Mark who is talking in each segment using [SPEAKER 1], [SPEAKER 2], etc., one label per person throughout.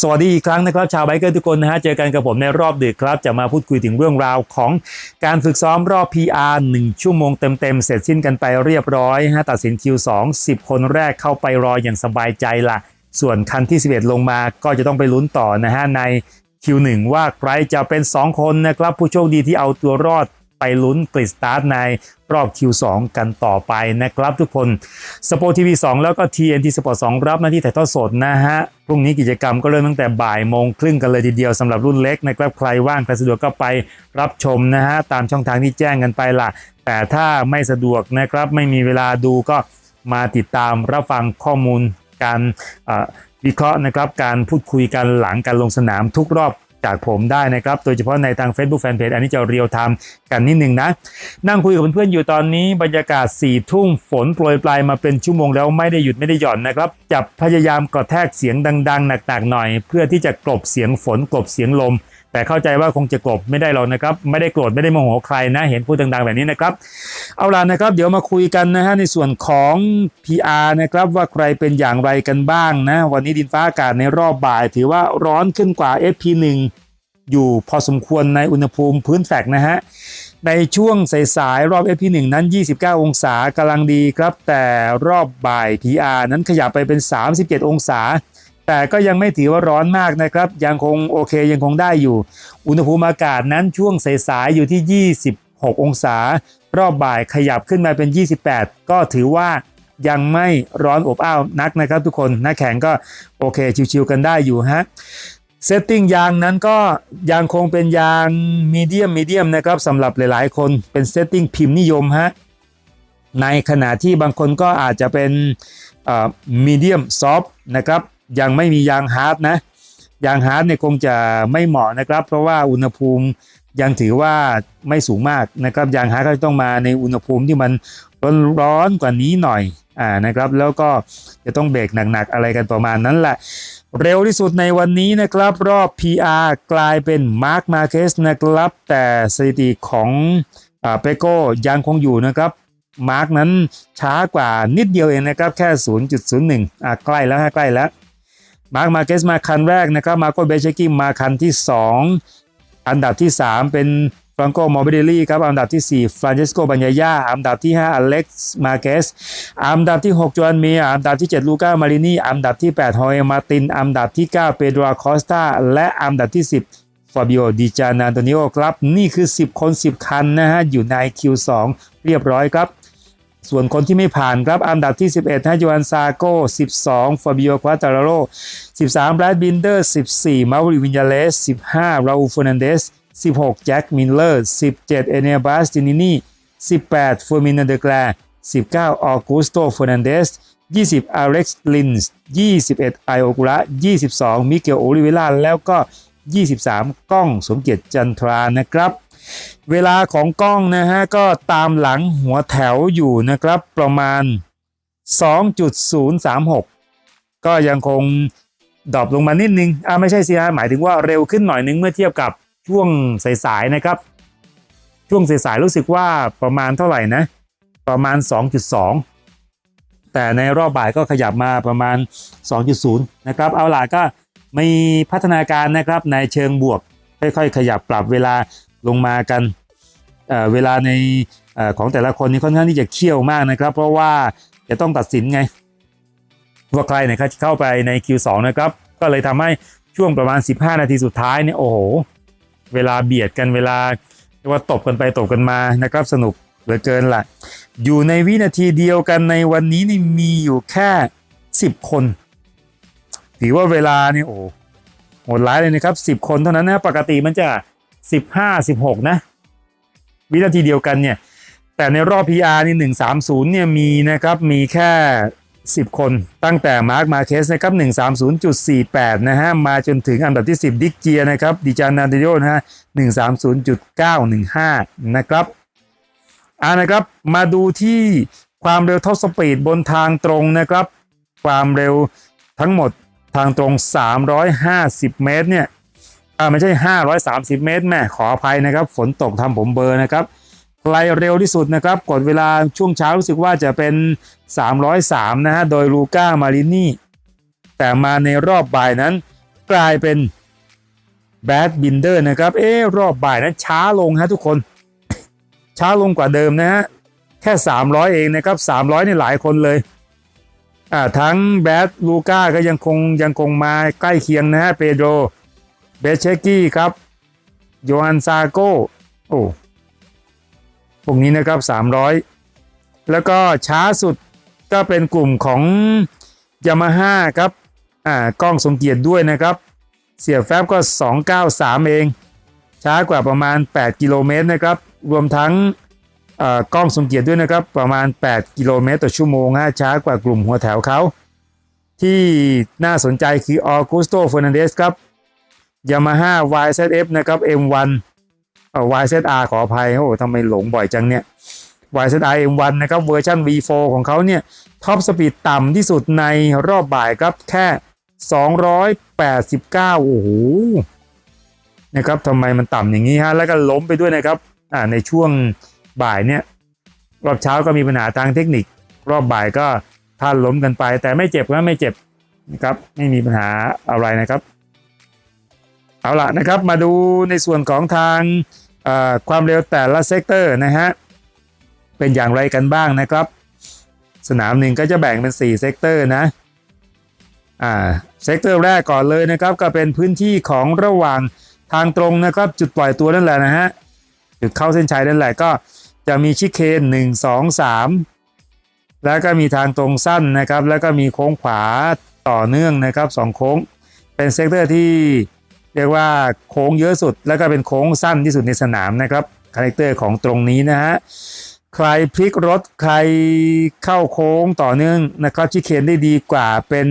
[SPEAKER 1] สวัสดีอีกครั้งนะครับชาวไบเกอร์ทุกคนนะฮะเจอกันกับผมในรอบดึกครับ จะมาพูดคุยถึงเรื่องราวของการฝึกซ้อมรอบ PR 1 ชั่วโมงเต็มๆ เสร็จสิ้นกันไปเรียบร้อยฮะตัดสินคิว 2 10 คนแรกเข้าไปรออย่างสบายใจละส่วนคันที่ 11 ลงมาก็จะต้องไปลุ้นต่อนะฮะใน Q1 ว่าใครจะเป็น 2 คนนะครับผู้โชคดีที่เอาตัวรอด ไปลุ้นกริดสตาร์ทในรอบ Q2 กันต่อไปนะครับทุกคนสปอร์ทีวี2แล้วก็ TNT Sport 2 รับหน้าที่ถ่ายทอดสดนะฮะ พรุ่งนี้กิจกรรมก็เริ่มตั้งแต่บ่ายโมงครึ่งกันเลยทีเดียวสำหรับรุ่นเล็กนะครับใครว่างใครสะดวกก็ไปรับชมนะฮะ ตามช่องทางที่แจ้งกันไปละแต่ถ้าไม่สะดวกนะครับไม่มีเวลาดูก็มาติดตามรับฟังข้อมูลการวิเคราะห์นะครับการพูดคุยกันหลังการลงสนามทุกรอบ จากผมได้นะครับ โดยเฉพาะในทาง Facebook Fanpage อันนี้จะเรียวไทม์กันนิดนึงนะ นั่งคุยกับเพื่อนๆอยู่ตอนนี้บรรยากาศ4ี่ทุ่มฝนโปรยปลายมาเป็นชั่วโมงแล้วไม่ได้หยุดไม่ได้หย่อนนะครับจับพยายามกระแทกเสียงดังๆหนักๆหน่อย เพื่อที่จะกลบเสียงฝนกลบเสียงลม แต่เข้าใจว่าคงจะกลบไม่ได้หรอกนะครับ ไม่ได้โกรธไม่ได้โมโหใครนะ เห็นพูดดังๆแบบนี้นะครับ เอาล่ะนะครับ เดี๋ยวมาคุยกันนะฮะในส่วนของ PR นะครับว่าใครเป็นอย่างไรกันบ้างนะ วันนี้ดินฟ้าอากาศในรอบบ่าย ถือว่าร้อนขึ้นกว่า FP1 อยู่พอสมควรในอุณหภูมิพื้นแฟกนะฮะ ในช่วงสายๆรอบ FP1 นั้น 29 องศากำลังดีครับ แต่รอบบ่าย PR นั้นขยับไปเป็น 37 องศา แต่ก็ยังไม่ถือว่าร้อนมากนะครับ ยังคงโอเคยังคงได้อยู่ อุณหภูมิอากาศนั้นช่วงสายๆอยู่ที่ 26 องศา รอบบ่ายขยับขึ้นมาเป็น 28 ก็ถือว่ายังไม่ร้อนอบอ้าวนักนะครับทุกคนหน้าแข็งก็โอเคชิวๆกันได้อยู่ฮะ เซตติ้งยางนั้นก็ยังคงเป็นยางมีเดียมมีเดียมนะครับสำหรับหลายๆ คนเป็นเซตติ้งพิมพ์นิยมฮะในขณะที่บางคนก็อาจจะเป็นมีเดียมซอฟนะครับยังไม่มียางฮาร์ดนะยางฮาร์ดเนี่ยคงจะไม่เหมาะนะครับ เพราะว่าอุณหภูมิยังถือว่าไม่สูงมากนะครับยางฮาร์ดก็ต้องมาในอุณหภูมิที่มันร้อนๆกว่านี้หน่อยอ่านะครับแล้วก็จะต้องเบรกหนักๆอะไรกันประมาณนั้นแหละ เร็วที่สุดในวันนี้นะครับ รอบ PR กลายเป็นมาร์คมาเคสนะครับ แต่สถิติของเปโก้ยังคงอยู่นะครับ มาร์คนั้นช้ากว่านิดเดียวเองนะครับ แค่ 0.01อะใกล้แล้วฮะใกล้แล้ว มาร์คมาเคสมาคันแรกนะครับ มาโกเบเชกิมาคันที่ 2 อันดับที่ 3 เป็น ฟรังโกมอร์เบเดลี่ครับอันดับที่ 4 ฟรานเชสโกบัญญาย่าอันดับที่ 5 อเล็กซ์มาเกสอันดับที่ 6จอห์นเมียอันดับที่ 7 ลูก้ามารินีอันดับที่ 8 ฮอยมาตินอันดับที่ 9 เปโดรคอสตาและอันดับที่ 10ฟาบิโอดิจานาโตนิโอครับ นี่คือ 10 คน 10 คันนะฮะ อยู่ใน Q2 เรียบร้อยครับ ส่วนคนที่ไม่ผ่านครับ อันดับที่ 11ฮะโยอันซาโก้ 12ฟาบิโอควาตาโร 13แบรดบินเดอร์ 14 มาวิวินยาเลส 15 ราอูฟเฟอนันเดส 16 แจ็คมิลเลอร์ 17 เอเนียบาสตินินี18ฟอร์มินเดกล19ออกุสโตเฟอร์นันเดส20อเล็กซ์ลินส์21ไอโอกุระ22 มิเกลโอลิเวล่าแล้วก็ 23 ก้องสมเกียรติจันทรานะครับ เวลาของกล้องนะฮะ ก็ตามหลังหัวแถวอยู่นะครับ ประมาณ 2.036 ก็ยังคงดรอปลงมานิดนึงอ่าไม่ใช่สิฮะหมายถึงว่าเร็วขึ้นหน่อยนึงเมื่อเทียบกับ ช่วงสายๆนะครับ ช่วงสายๆรู้สึกว่าประมาณเท่าไหร่นะ ประมาณ 2.2 แต่ในรอบบ่ายก็ขยับมาประมาณ 2.0 นะครับ เอาล่ะก็มีพัฒนาการนะครับในเชิงบวก ค่อยๆ ขยับปรับเวลาลงมากันเเวลาในอของแต่ละคนนี่ค่อนข้างที่จะเคี่ยวมากนะครับ เพราะว่าจะต้องตัดสินไง ว่าใครเนี่ยเข้าไปใน Q2 นะครับ ก็เลยทำให้ช่วงประมาณ 15 นาทีสุดท้ายเนี่ยโอ้โห เวลาเบียดกันเวลาว่าตบกันไปตบกันมานะครับสนุกเหลือเกินละอยู่ในวินาทีเดียวกันในวันนี้นี่มีอยู่แค่ 10 คน ถือว่าเวลานี่โอ้โหดร้ายเลยนะครับ 10 คนเท่านั้นนะปกติมันจะ 15 16 นะ วินาทีเดียวกันเนี่ย แต่ในรอบ PR นี่130เนี่ยมีนะครับมีแค่ 10 คนตั้งแต่มาร์คมาเคสนะครับ 130.48 นะฮะ มาจนถึงอันดับที่ 10 ดิกเจียนะครับดิจานาเดโยนะฮะ 130.915 นะครับอ่านะครับมาดูที่ความเร็วท็อปสปีดบนทางตรงนะครับ ความเร็วทั้งหมดทางตรง 350 เมตรเนี่ยอ่าไม่ใช่ 530 เมตรแม่ขออภัยนะครับ ฝนตกทำผมเบอร์นะครับ ใครเร็วที่สุดนะครับกดเวลาช่วงเช้ารู้สึกว่าจะเป็น 303 นะฮะ โดยลูก้ามารินีแต่มาในรอบบ่ายนั้น กลายเป็นแบดบินเดอร์นะครับ เอ๊รอบบ่ายนั้นช้าลงฮะทุกคน ช้าลงกว่าเดิมนะฮะ แค่ 300 เองนะครับ 300นี่หลายคนเลยอ่าทั้งแบดลูก้าก็ยังคงยังคงมาใกล้เคียงนะฮะเปโดรเบเชกี้ครับโยฮันซาโกโอ้ พวกนี้นะครับ 300 แล้วก็ช้าสุดก็เป็นกลุ่มของยามาฮ่าครับอ่ากล้องสมเกียรติด้วยนะครับ เสียบแฟบก็ 293 เอง ช้ากว่าประมาณ 8 กิโลเมตรนะครับ รวมทั้งอ่อกล้องสมเกียรติด้วยนะครับ ประมาณ 8 กิโลเมตรต่อชั่วโมงฮะช้ากว่ากลุ่มหัวแถวเขา ที่น่าสนใจคือออกุสโตเฟอร์นันเดสครับ Yamaha YZF นะครับ M1 เอ่อ YZR ขออภัยโอ้ทำไมหลงบ่อยจังเนี่ย YZR M1 นะครับเวอร์ชัน V4 ของเขาเนี่ยท็อปสปีดต่ำที่สุดในรอบบ่ายครับแค่ 289 โอ้โหนะครับทำไมมันต่ำอย่างนี้ฮะแล้วก็ล้มไปด้วยนะครับอ่าในช่วงบ่ายเนี่ยรอบเช้าก็มีปัญหาทางเทคนิค รอบบ่ายก็ท่านล้มกันไป แต่ไม่เจ็บนะไม่เจ็บนะครับไม่มีปัญหาอะไรนะครับ เอาละนะครับมาดูในส่วนของทาง ความเร็วแต่ละเซกเตอร์นะฮะ เป็นอย่างไรกันบ้างนะครับ สนามหนึ่งก็จะแบ่งเป็น4เซกเตอร์นะ อ่า เซกเตอร์แรกก่อนเลยนะครับ ก็เป็นพื้นที่ของระหว่างทางตรงนะครับ จุดปล่อยตัวนั่นแหละนะฮะ จุดเข้าเส้นชัยนั่นแหละก็จะมีชิคเคนหนึ่งสองสามแล้วก็มีทางตรงสั้นนะครับ แล้วก็มีโค้งขวาต่อเนื่องนะครับสองโค้ง เป็นเซกเตอร์ที่ เรียกว่าโค้งเยอะสุด แล้วก็เป็นโค้งสั้นที่สุดในสนามนะครับคาแรคเตอร์ของตรงนี้นะฮะใครพลิกรถใครเข้าโค้งต่อเนื่องนะครับชิคเคนได้ดีกว่าเป็น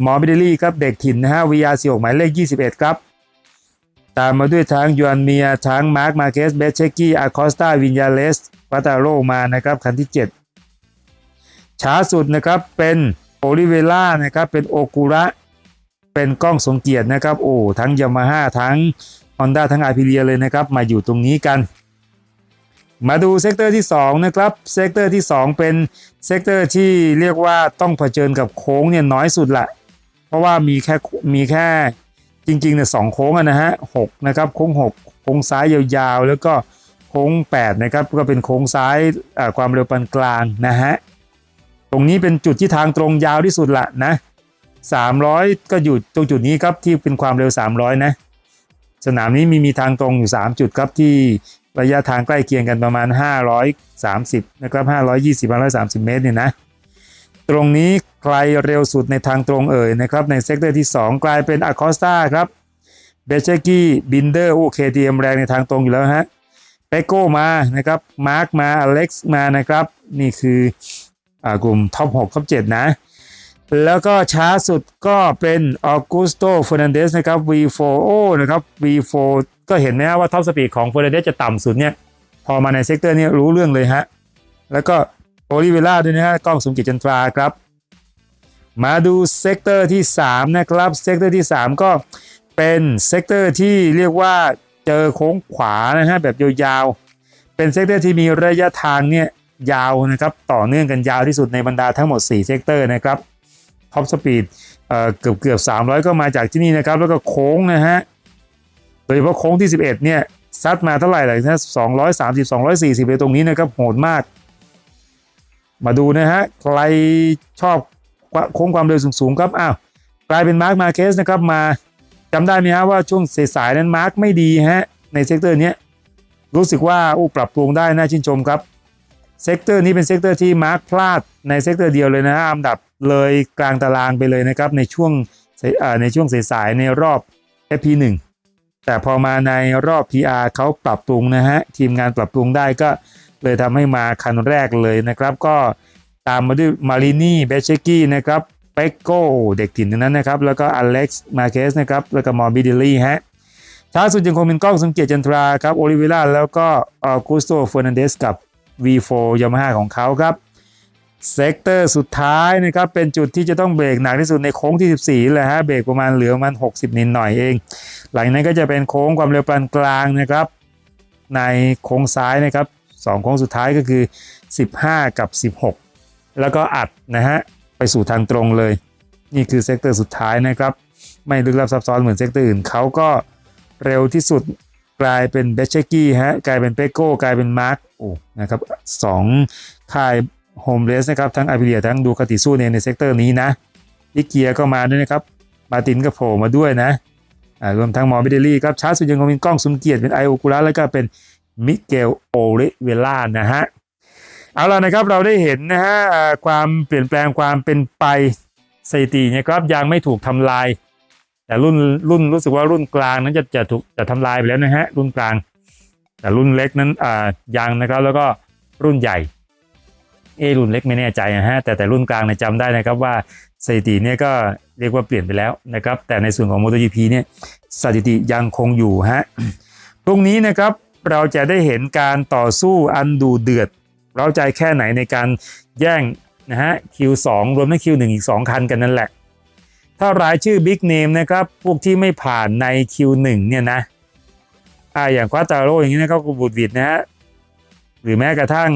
[SPEAKER 1] หมอบิเดลี่ครับเด็กถิ่นนะฮะ VR46 หมายเลข 21 ครับ ตามมาด้วยทั้งยูอันเมียทั้งมาร์คมาเคสเบสเชกี้อาคอสตาวินยาเลสปัตาโรมานะครับคันที่ 7 ช้าสุดนะครับเป็นโอลิเวล่านะครับเป็นโอกุระ เป็นกล้องสงเกียรตินะครับโอ้ทั้งยามาฮ่าทั้ง Honda ทั้งอา p ิเลียเลยนะครับมาอยู่ตรงนี้กัน มาดูเซกเตอร์ที่2นะครับเซกเตอร์ที่ 2 เป็นเซกเตอร์ที่เรียกว่าต้องเผชิญกับโค้งเนี่ยน้อยสุดละเพราะว่ามีแค่มีแค่จริงๆเนี่ยสองโค้งนะฮะหกนะครับโค้ง6โค้งซ้ายยาวๆ แล้วก็โค้ง8นะครับก็เป็นโค้งซ้ายความเร็วปานกลางนะฮะตรงนี้เป็นจุดที่ทางตรงยาวที่สุดละนะ 300 ก็อยู่ตรงจุดนี้ครับที่เป็นความเร็ว 300 นะ สนามนี้มีมีทางตรงอยู่ 3 จุดครับที่ระยะทางใกล้เคียงกันประมาณ 530 นะครับ 520 530 เมตรเนี่ยนะ ตรงนี้ใครเร็วสุดในทางตรงเอ่ยนะครับ ในเซกเตอร์ที่ 2 กลายเป็นอ c คอสตาครับเบเชกี้บินเดอร์โอเคทีเอ็มแรงในทางตรงอยู่แล้วฮะเปโก้มานะครับมาร์คมาอเล็กซ์มานะครับ นี่คืออากลุ่มท็อป6ท็อป7นะ แล้วก็ช้าสุดก็เป็นออกุสโตเฟอร์นันเดสนะครับ V4 โอ้นะครับ V4 ก็เห็นไหมว่าท็อปสปีดของเฟอร์นันเดสจะต่ำสุดเนี่ย พอมาในเซกเตอร์นี้รู้เรื่องเลยฮะ แล้วก็โอลิเวล่าด้วยนะฮะกล้องสุมกิจจันทราครับ มาดูเซกเตอร์ที่ 3 นะครับ เซกเตอร์ที่ 3 ก็เป็นเซกเตอร์ที่เรียกว่าเจอโค้งขวานะฮะแบบยาวๆ เป็นเซกเตอร์ที่มีระยะทางเนี่ยยาวนะครับต่อเนื่องกันยาวที่สุดในบรรดาทั้งหมด 4 เซกเตอร์นะครับ ท็อปสปีดเกือบเกือบ300 ก็มาจากที่นี่นะครับ แล้วก็โค้งนะฮะ โดยเฉพาะโค้งที่ 11 เนี่ย ซัดมาเท่าไหร่เลยนะ230 240เลยตรงนี้นะครับ โหดมาก มาดูนะฮะ ใครชอบโค้งความเร็วสูงๆครับ อ้าว กลายเป็นมาร์คมาเคสนะครับ มาจำได้ไหมฮะว่าช่วงสายๆนั้นมาร์คไม่ดีฮะ ในเซกเตอร์นี้รู้สึกว่าอู้ปรับปรุงได้น่าชื่นชมครับ เซกเตอร์นี้เป็นเซกเตอร์ที่มาร์คพลาดในเซกเตอร์เดียวเลยนะฮะอันดับเลยกลางตารางไปเลยนะครับในช่วงในช่วงสายๆในรอบ FP1 แต่พอมาในรอบ PR เขาปรับปรุงนะฮะทีมงานปรับปรุงได้ก็เลยทำให้มาคันแรกเลยนะครับ ก็ตามมาด้วยมารินี่เบเชกี้นะครับเปโก้เด็กถิ่นนั้นนะครับ แล้วก็อเล็กซ์มาเคสนะครับแล้วก็มอร์บิดิลี่ฮะช้าสุดยังคงเป็นกล้องสังเกตจันทราครับโอลิเวล่าแล้วก็ออกุสโตเฟอร์นันเดสกับ V4 Yamaha ของเขาครับเซกเตอร์สุดท้ายนะครับเป็นจุดที่จะต้องเบรกหนักที่สุดในโค้งที่ 14เลยฮะเบรกประมาณเหลือมาณ60 นิดหน่อยเอง หลังนั้นก็จะเป็นโค้งความเร็วปานกลางนะครับ ในโค้งซ้ายนะครับสองโค้งสุดท้ายก็คือ 15 กับ 16 แล้วก็อัดนะฮะไปสู่ทางตรงเลย นี่คือเซกเตอร์สุดท้ายนะครับ ไม่ลึกลับซับซ้อนเหมือนเซกเตอร์อื่นเขาก็เร็วที่สุด กลายเป็นเบชเชกี้ฮะกลายเป็นเปโก้กลายเป็นมาร์กโอ้นะครับสองค่ายโฮมเลสนะครับทั้งอาบิเลียทั้งดูคาติสู้ในในเซกเตอร์นี้นะลิเกียก็มาด้วยนะครับมาตินก็โผล่มาด้วยนะรวมทั้งมอร์บิเดลี่ครับชาร์สุยังคงเป็นกล้องสุนเกียรติเป็นไอโอคูลัสแล้วก็เป็นมิเกลโอริเวล่านะฮะเอาล่ะนะครับเราได้เห็นนะฮะความเปลี่ยนแปลงความเป็นไปสถิติเนี่ยครับยังไม่ถูกทำลาย แต่รุ่นรุ่นรู้สึกว่ารุ่นกลางนั้นจะจะถูกจะทำลายไปแล้วนะฮะรุ่นกลาง แต่รุ่นเล็กนั้นอ่ายังนะครับ แล้วก็รุ่นใหญ่เอรุ่นเล็กไม่แน่ใจนะฮะแต่แต่รุ่นกลางเนี่ยจำได้นะครับว่าสถิติเนี่ยก็เรียกว่าเปลี่ยนไปแล้วนะครับ แต่ในส่วนของ MotoGP เนี่ยสถิติยังคงอยู่ฮะตรงนี้นะครับเราจะได้เห็นการต่อสู้อันดูเดือดเราใจแค่ไหนในการแย่งนะฮะ Q2 รวมทั้ง Q1 อีก2คันกันนั่นแหละ ถ้ารายชื่อ Big Name นะครับ พวกที่ไม่ผ่านใน Q1 เนี่ยนะอ่าอย่างควาตาโรอย่างนี้นะครับกูบูดวิดนะฮะหรือแม้กระทั่ง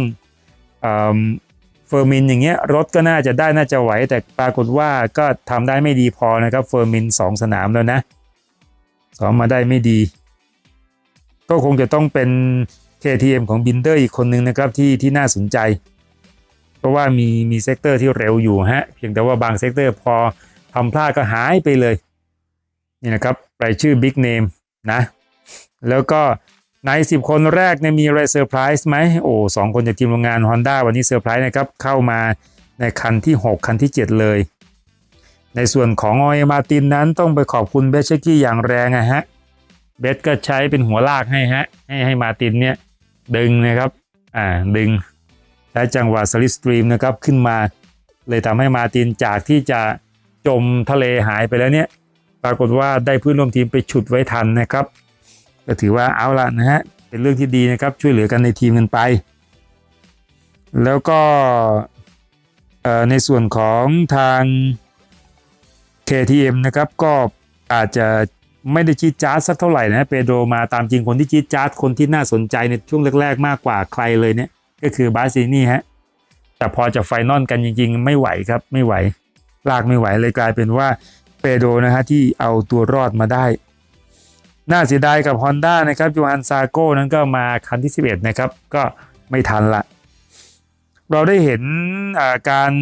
[SPEAKER 1] เฟอร์มินอย่างเงี้ยรถก็น่าจะได้น่าจะไหว แต่ปรากฏว่าก็ทำได้ไม่ดีพอนะครับเฟอร์มินสองสนามแล้วนะซ้อมมาได้ไม่ดี ก็คงจะต้องเป็น KTM ของบินเดอร์อีกคนนึงนะครับที่ที่น่าสนใจ เพราะว่ามีมีเซกเตอร์ที่เร็วอยู่ฮะเพียงแต่ว่าบางเซกเตอร์พอ ทำพลาดก็หายไปเลย นี่นะครับรายชื่อ Big Name นะ แล้วก็ใน10 คนแรกเนี่ยมีอะไรเซอร์ไพรส์ไหมโอ้สองคนจากทีมโรงงาน Honda วันนี้เซอร์ไพรส์นะครับ เข้ามาในคันที่ 6 คันที่ 7 เลย ในส่วนของออยมาตินนั้นต้องไปขอบคุณเบชกี้อย่างแรงอะฮะเบสก็ใช้เป็นหัวลากให้ฮะ ให้ให้มาตินเนี่ย ดึงนะครับ อ่าดึงใช้จังหวะสลิปสตรีมนะครับ ขึ้นมา เลยทำให้มาตินจากที่จะ จมทะเลหายไปแล้วเนี่ย ปรากฏว่าได้เพื่อนร่วมทีมไปฉุดไว้ทันนะครับ ก็ถือว่าเอาละนะฮะ เป็นเรื่องที่ดีนะครับ ช่วยเหลือกันในทีมกันไป แล้วก็ในส่วนของทาง KTM นะครับ ก็อาจจะไม่ได้จี๊ดจ๊าดสักเท่าไหร่นะเปโดรมาตามจริงคนที่จี๊ดจ๊าดคนที่น่าสนใจในช่วงแรก ๆ มากกว่าใครเลยเนี่ย ก็คือบาซินี่ฮะแต่พอจะไฟนอลกันจริง ๆ ไม่ไหวครับไม่ไหว ลากไม่ไหวเลยกลายเป็นว่าเปโดนะฮะที่เอาตัวรอดมาได้ น่าเสียดายกับ Honda นะครับยูฮันซาโก้นั้นก็มาคันที่ 11 นะครับ ก็ไม่ทันละ เราได้เห็นาการ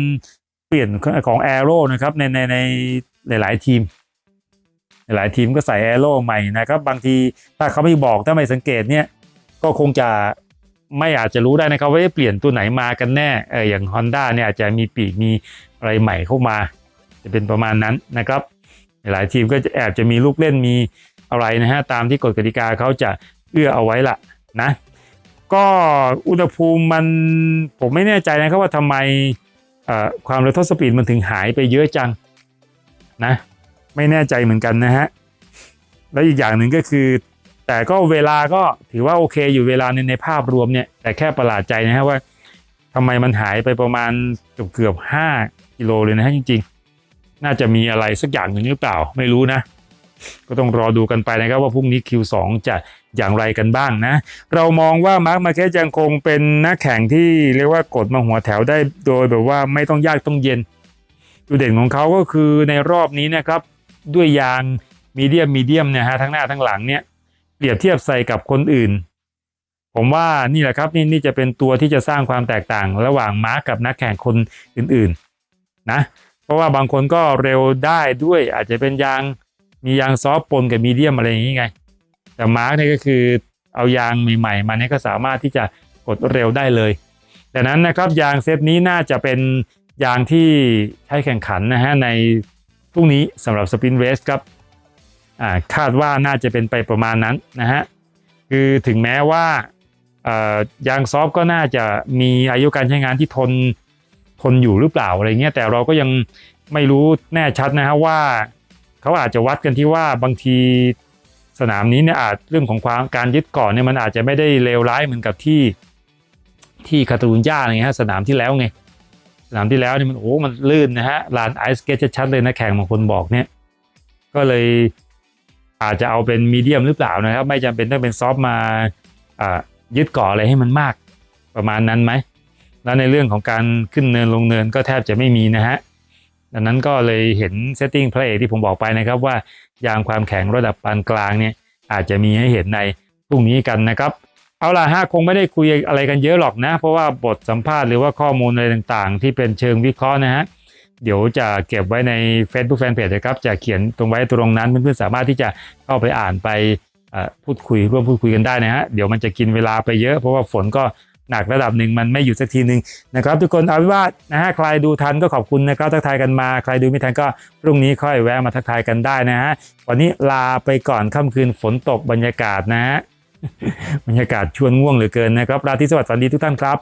[SPEAKER 1] เปลี่ยนของแอโร่นะครับในในในหลาย ๆ ทีม หลายทีมก็ใส่แอโร่ใหม่นะครับ บางทีถ้าเขาไม่บอกถ้าไม่สังเกตเนี่ย ก็คงจะไม่อาจจะรู้ได้นะครับว่าเอ๊ะเปลี่ยนตัวไหนมากันแน่เอออย่าง Honda เนี่ยอาจจะมีปีกมี อะไรใหม่เข้ามา จะเป็นประมาณนั้นนะครับ หลายทีมก็จะแอบจะมีลูกเล่นมีอะไรนะฮะตามที่กฎกติกาเขาจะเอื้อเอาไว้ละนะก็อุณหภูมิมันผมไม่แน่ใจนะครับว่าทำไมความเร็วทสปีดมันถึงหายไปเยอะจังนะไม่แน่ใจเหมือนกันนะฮะแล้วอีกอย่างหนึ่งก็คือ แต่ก็เวลาก็ถือว่าโอเคอยู่เวลาในในภาพรวมเนี่ยแต่แค่ประหลาดใจนะฮะว่าทำไมมันหายไปประมาณเกือบเกือบห้า กิโลเลยนะฮะจริง ๆ น่าจะมีอะไรสักอย่างหนึ่งหรือเปล่าไม่รู้นะ ก็ต้องรอดูกันไปนะครับว่าพรุ่งนี้ Q2 จะอย่างไรกันบ้างนะ เรามองว่ามาร์คมาเคสยังคงเป็นนักแข่งที่เรียกว่ากดมาหัวแถวได้โดยแบบว่าไม่ต้องยากต้องเย็นจุดเด่นของเขาก็คือในรอบนี้นะครับด้วยยางมีเดียมมีเดียมเนี่ยฮะทั้งหน้าทั้งหลังเนี่ยเปรียบเทียบใส่กับคนอื่น ผมว่านี่แหละครับนี่นี่จะเป็นตัวที่จะสร้างความแตกต่าง ระหว่างมาร์คกับนักแข่งคนอื่นๆ นะ เพราะว่าบางคนก็เร็วได้ด้วยอาจจะเป็นยางมียางซอฟต์ปนกับมีเดียมอะไรอย่างนี้ไง แต่มาร์กเนี่ยก็คือเอายางใหม่ๆมาเนี่ยก็สามารถที่จะกดเร็วได้เลยดังนั้นนะครับยางเซตนี้น่าจะเป็นยางที่ใช้แข่งขันนะฮะในพรุ่งนี้สำหรับสปินเรสครับคาดว่าน่าจะเป็นไปประมาณนั้นนะฮะคือถึงแม้ว่ายางซอฟต์ก็น่าจะมีอายุการใช้งานที่ทน ทนอยู่หรือเปล่าอะไรเงี้ยแต่เราก็ยังไม่รู้แน่ชัดนะฮะว่าเขาอาจจะวัดกันที่ว่าบางทีสนามนี้เนี่ยอาจเรื่องของความการยึดเกาะเนี่ยมันอาจจะไม่ได้เลวร้ายเหมือนกับที่ที่คาตาลูญญาไงฮะสนามที่แล้วไงสนามที่แล้วเนี่ยมันโอ้ มันลื่นนะฮะลานไอสเกตชัดเลยนะแข่งบางคนบอกเนี่ย ก็เลยอาจจะเอาเป็นมีเดียมหรือเปล่านะครับ ไม่จำเป็นต้องเป็นซอฟมาอ่ายึดเกาะอะไรให้มันมากประมาณนั้นไหม แล้วในเรื่องของการขึ้นเนินลงเนินก็แทบจะไม่มีนะฮะดังนั้นก็เลยเห็นเซตติ้งพระเอกที่ผมบอกไปนะครับว่ายางความแข็งระดับปานกลางเนี่ยอาจจะมีให้เห็นในพรุ่งนี้กันนะครับ เอาล่ะฮะคงไม่ได้คุยอะไรกันเยอะหรอกนะ เพราะว่าบทสัมภาษณ์หรือว่าข้อมูลอะไรต่างๆ ที่เป็นเชิงวิเคราะห์นะฮะเดี๋ยวจะเก็บไว้ใน Facebook Fanpage นะครับ จะเขียนตรงไว้ตรงนั้นเพื่อนๆสามารถที่จะเข้าไปอ่านไปพูดคุยร่วมพูดคุยกันได้นะฮะเดี๋ยวมันจะกินเวลาไปเยอะเพราะว่าฝนก็ หนักระดับหนึ่งมันไม่หยุดสักทีหนึ่งนะครับ ทุกคนเอาไว้ว่านะฮะใครดูทันก็ขอบคุณนะครับทักทายกันมา ใครดูไม่ทันก็พรุ่งนี้ค่อยแวะมาทักทายกันได้นะฮะวันนี้ลาไปก่อนค่ำคืนฝนตกบรรยากาศนะฮะบรรยากาศชวนง่วงเหลือเกินนะครับราตรีสวัสดิ์ฝันดีทุกท่านครับ